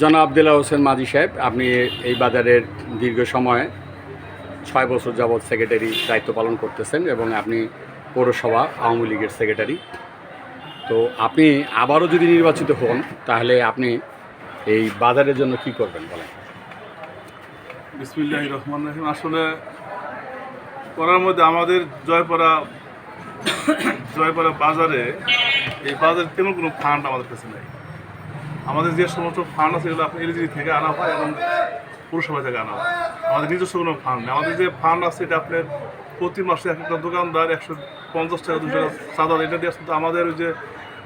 জনাব আবদুল্লাহ হোসেন মাজি সাহেব, আপনি এই বাজারের দীর্ঘ সময় ছয় বছর যাবৎ সেক্রেটারি দায়িত্ব পালন করতেছেন এবং আপনি পৌরসভা, আওয়ামী লীগের সেক্রেটারি তো আপনি আবারও যদি নির্বাচিত হন, তাহলে আপনি এই বাজারের জন্য কি করবেন বলেন? বিসমিল্লাহ রহমান রহিম। আসলে করার মধ্যে আমাদের জয়পাড়া জয়পাড়া বাজারে এই বাজারে তেমন কোনো ফান্ড আমাদের কাছে নেই। আমাদের যে সমস্ত ফান্ড আছে, এগুলো আপনার এলজিডি থেকে আনা হয় এবং পুরসভা থেকে আনা হয়। আমাদের নিজস্ব কোনো ফান্ড নেই। আমাদের যে ফান্ড আছে, এটা আপনার প্রতি মাসে এক একটা দোকানদার একশো পঞ্চাশ টাকা, দুশো টাকা চাঁদা এটা দিয়ে আসলে আমাদের ওই যে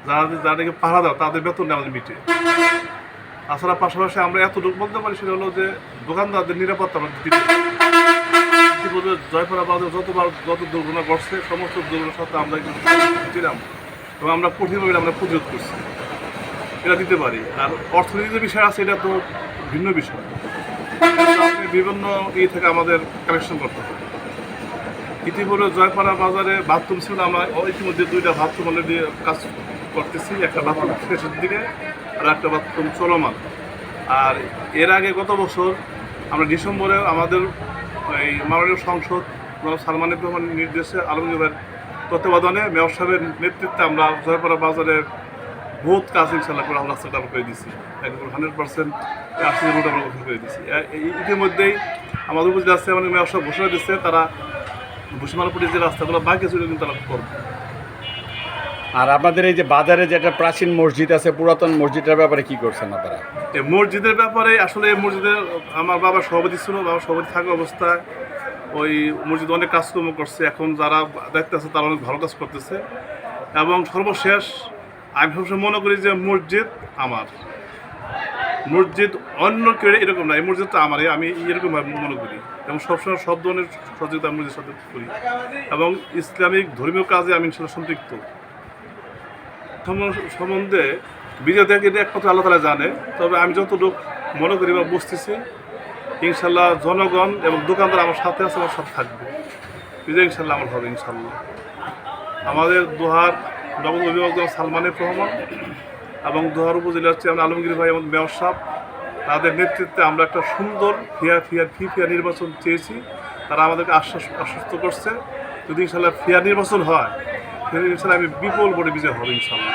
যারা যাদেরকে পাহারা দেওয়া তাদের বেতন আমাদের মিটে তাছাড়া পাশাপাশি আমরা এতটুকু বলতে পারি, সেটা হলো যে দোকানদারদের নিরাপত্তা আমরা দিতে পারি। ইতিপূর্বে জয়পুরা যতবার যত দুর্ঘটনা ঘটছে, সমস্ত দুর্ঘটনার সাথে আমরা ছিলাম এবং আমরা কঠিনভাবে আমরা প্রতিরোধ করছি। এটা দিতে পারি। আর অর্থনীতির বিষয় আছে, এটা তো ভিন্ন বিষয়। বিভিন্ন ই থেকে আমাদের কালেকশন করতে হবে ইতিপূর্বে জয়পাড়া বাজারে বাথরুম ছিল, আমরা ইতিমধ্যে দুইটা বাথরুম অলরেডি কাজ করতেছি। একটা বাথরুম শেষের দিকে আর একটা বাথরুম চলমান। আর এর আগে গত বছর আমরা ডিসেম্বরে আমাদের এই মাননীয় সংসদ সালমান ইবনে রহমানের নির্দেশে আলমগীরের তত্ত্বাবধানে মেয়র সাহেবের নেতৃত্বে আমরা জয়পাড়া বাজারের বহুত কাজ ইনশাল্লাহ করে আমরা রাস্তাটা আমরা করে দিচ্ছি একদম হান্ড্রেড পার্সেন্ট আশি রুট আমরা গঠন করে দিচ্ছি ইতিমধ্যেই আমাদের উপর যে আমাদের মেয়র সাহেব ঘোষণা দিচ্ছে তারা ভূষিমালপুরে যে রাস্তাগুলো বাকি আছে কিন্তু তারা করবে। আর আপনাদের এই যে বাজারে যে একটা প্রাচীন মসজিদ আছে পুরাতন মসজিদের ব্যাপারে কি করছেন আপনারা? এই মসজিদের ব্যাপারে আসলে এই মসজিদে আমার বাবা সভাপতি ছিল বাবা সভাপতি থাকা অবস্থায় ওই মসজিদ অনেক কাজকর্ম করছে। এখন যারা দায়িত্ব আছে তারা অনেক ভালো কাজ করতেছে। এবং সর্বশেষ আমি সবসময় মনে করি যে মসজিদ আমার। মসজিদ অন্য কেউ এরকম না, এই মসজিদটা আমারই, আমি এরকম মনে করি। এবং সবসময় সব ধরনের সহযোগিতা মসজিদের সাথে করি। এবং ইসলামিক ধর্মীয় কাজে আমি সেটা সম্পৃক্ত। সম- সম্বন্ধে বিজয় থেকে এটা একমাত্র আল্লাহ তালা জানে। তবে আমি যতটুকু মনে করি বা বুঝতেছি, ইনশাল্লাহ জনগণ এবং দোকানদার আমার সাথে আছে, আমার সাথে থাকবে। বিজয় ইনশাল্লাহ আমার হবে ইনশাল্লাহ। আমাদের দোহার নবম অভিভাবক সালমানের রহমান এবং দোহার উপজেলার চেয়ারম্যান আলমগীর ভাই এবং মেয়র সাহ তাদের নেতৃত্বে আমরা একটা সুন্দর ফিয়ার ফিয়ার ফি ফিয়ার নির্বাচন চেয়েছি। তারা আমাদেরকে আশ্বাস, আশ্বস্ত করছে। যদি ইনশাল্লাহ ফিয়ার নির্বাচন হয় ইনশাল্লাহ আমি বিপুল ভোটে বিজয় হবে ইনশাল্লাহ